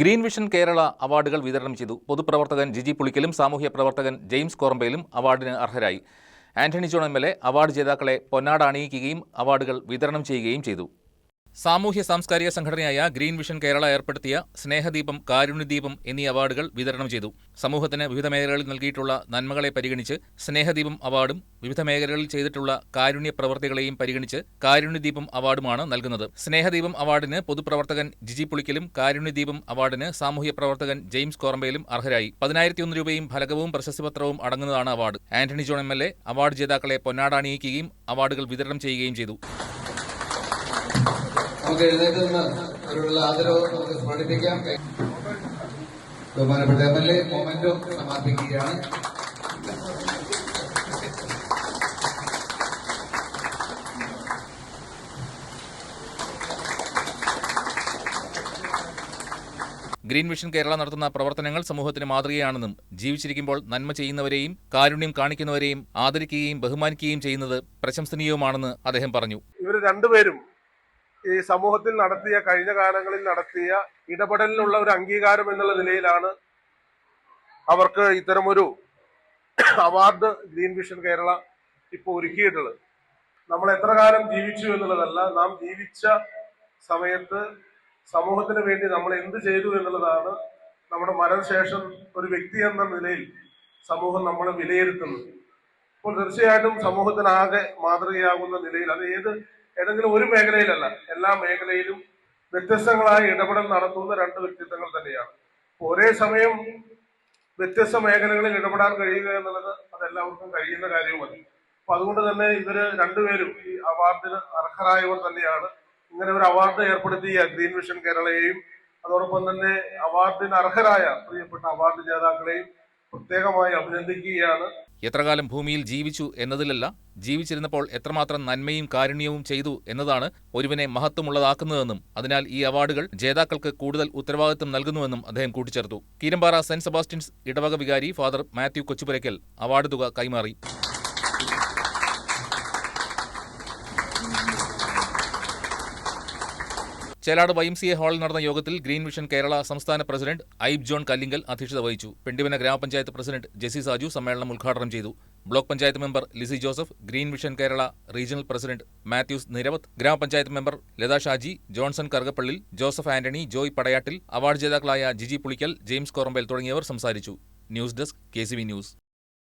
Green vision Kerala അവാർഡുകൾ വിതരണം ചെയ്തു. പൊതുപ്രവർത്തകൻ ജിജി പുളിക്കലും സാമൂഹ്യ പ്രവർത്തകൻ ജെയിംസ് കോറമ്പയിലും അവാർഡിന് അർഹരായി. Antony John M L A award ജേതാക്കളെ പൊന്നാട അണിയിക്കുകയും അവാർഡുകൾ വിതരണം ചെയ്യുകയും ചെയ്തു. സാമൂഹ്യ സാംസ്കാരിക സംഘടനയായ ഗ്രീൻ വിഷൻ കേരള ഏർപ്പെടുത്തിയ സ്നേഹദീപം കാരുണ്യദീപം എന്നീ അവാർഡുകൾ വിതരണം ചെയ്തു. സമൂഹത്തിന് വിവിധ മേഖലകളിൽ നൽകിയിട്ടുള്ള നന്മകളെ പരിഗണിച്ച് സ്നേഹദീപം അവാർഡും വിവിധ മേഖലകളിൽ ചെയ്തിട്ടുള്ള കാരുണ്യ പ്രവർത്തികളെയും പരിഗണിച്ച് കാരുണ്യദീപം അവാർഡുമാണ് നൽകുന്നത്. സ്നേഹദീപം അവാർഡിന് പൊതുപ്രവർത്തകൻ ജിജി പുളിക്കലും കാരുണ്യദീപം അവാർഡിന് സാമൂഹ്യ പ്രവർത്തകൻ ജെയിംസ് കോറമ്പയിലും അർഹരായി. പതിനായിരത്തി ഒന്ന് രൂപയും ഫലകവും പ്രശസ്തിപത്രവും അടങ്ങുന്നതാണ് award. Antony John A award ജേതാക്കളെ പൊന്നാടാണിയിക്കുകയും അവാർഡുകൾ വിതരണം ചെയ്യുകയും ചെയ്തു. നമുക്ക് എഴുന്നേറ്റ് നിന്ന് അവരോടുള്ള ആദരവ് നമുക്ക് സ്മരിപ്പിക്കാം ബഹുമാനപ്പെട്ട എം എൽ എ മൊമെന്റും സമാപിക്കുകയാണ് ഗ്രീൻ മിഷൻ കേരള നടത്തുന്ന പ്രവർത്തനങ്ങൾ സമൂഹത്തിന് മാതൃകയാണെന്നും ജീവിച്ചിരിക്കുമ്പോൾ നന്മ ചെയ്യുന്നവരെയും കാരുണ്യം കാണിക്കുന്നവരെയും ആദരിക്കുകയും ബഹുമാനിക്കുകയും ചെയ്യുന്നത് പ്രശംസനീയവുമാണെന്ന് അദ്ദേഹം പറഞ്ഞു. ഇവർ രണ്ടുപേരും ഈ സമൂഹത്തിൽ നടത്തിയ കഴിഞ്ഞ കാലങ്ങളിൽ നടത്തിയ ഇടപെടലിനുള്ള ഒരു അംഗീകാരം എന്നുള്ള നിലയിലാണ് അവർക്ക് ഇത്തരമൊരു അവാർഡ് ഗ്രീൻ വിഷൻ കേരള ഇപ്പോൾ ഒരുക്കിയിട്ടുള്ളത്. നമ്മൾ എത്ര കാലം ജീവിച്ചു എന്നുള്ളതല്ല നാം ജീവിച്ച സമയത്ത് സമൂഹത്തിന് വേണ്ടി നമ്മൾ എന്ത് ചെയ്തു എന്നുള്ളതാണ് നമ്മുടെ മരണശേഷം ഒരു വ്യക്തി എന്ന നിലയിൽ സമൂഹം നമ്മൾ വിലയിരുത്തുന്നത്. അപ്പോൾ തീർച്ചയായിട്ടും സമൂഹത്തിനാകെ മാതൃകയാകുന്ന നിലയിൽ അത് ഏത് ഏതെങ്കിലും ഒരു മേഖലയിലല്ല എല്ലാ മേഖലയിലും വ്യത്യസ്തങ്ങളായ ഇടപെടൽ നടത്തുന്ന രണ്ട് വ്യക്തിത്വങ്ങൾ തന്നെയാണ്. ഒരേ സമയം വ്യത്യസ്ത മേഖലകളിൽ ഇടപെടാൻ കഴിയുക എന്നുള്ളത് അതെല്ലാവർക്കും കഴിയുന്ന കാര്യവുമല്ല. അപ്പൊ അതുകൊണ്ട് തന്നെ ഇവർ രണ്ടുപേരും ഈ അവാർഡിന് അർഹരായവർ തന്നെയാണ്. ഇങ്ങനെ ഒരു അവാർഡ് ഏർപ്പെടുത്തിയ ഗ്രീൻ വിഷൻ കേരളയെയും അതോടൊപ്പം തന്നെ അവാർഡിന് അർഹരായ പ്രിയപ്പെട്ട അവാർഡ് ജേതാക്കളെയും പ്രത്യേകമായി അഭിനന്ദിക്കുകയാണ്. എത്രകാലം ഭൂമിയിൽ ജീവിച്ചു എന്നതിലല്ല ജീവിച്ചിരുന്നപ്പോൾ എത്രമാത്രം നന്മയും കാരുണ്യവും ചെയ്തു എന്നതാണ് ഒരുവനെ മഹത്വമുള്ളതാക്കുന്നതെന്നും അതിനാൽ ഈ അവാർഡുകൾ ജേതാക്കൾക്ക് കൂടുതൽ ഉത്തരവാദിത്വം നൽകുന്നുവെന്നും അദ്ദേഹം കൂട്ടിച്ചേർത്തു. കീരമ്പാറ സെന്റ് സെബാസ്റ്റ്യൻസ് ഇടവക വികാരി ഫാദർ മാത്യു കൊച്ചുപുരയ്ക്കൽ അവാർഡ് തുക കൈമാറി. Chelad Y M C A ഹാളിൽ നടന്ന യോഗത്തിൽ ഗ്രീൻ വിഷൻ കേരള സംസ്ഥാന പ്രസിഡന്റ് ഐബ് ജോൺ കല്ലിങ്കൽ അധ്യക്ഷത വഹിച്ചു. പെണ്ടിവന ഗ്രാമപഞ്ചായത്ത് പ്രസിഡന്റ് ജെസി സാജു സമ്മേളനം ഉദ്ഘാടനം ചെയ്തു. Block panchayat member Lissy Joseph green vision Kerala regional president Mathews Niravath grama panchayat member Latha Shaji Johnson Karukappallil Joseph Antony Joy Padayattil award ജേതാക്കളായ ജിജി പുളിക്കൽ ജെയിംസ് കോറമ്പേൽ തുടങ്ങിയവർ സംസാരിച്ചു. News desk K news.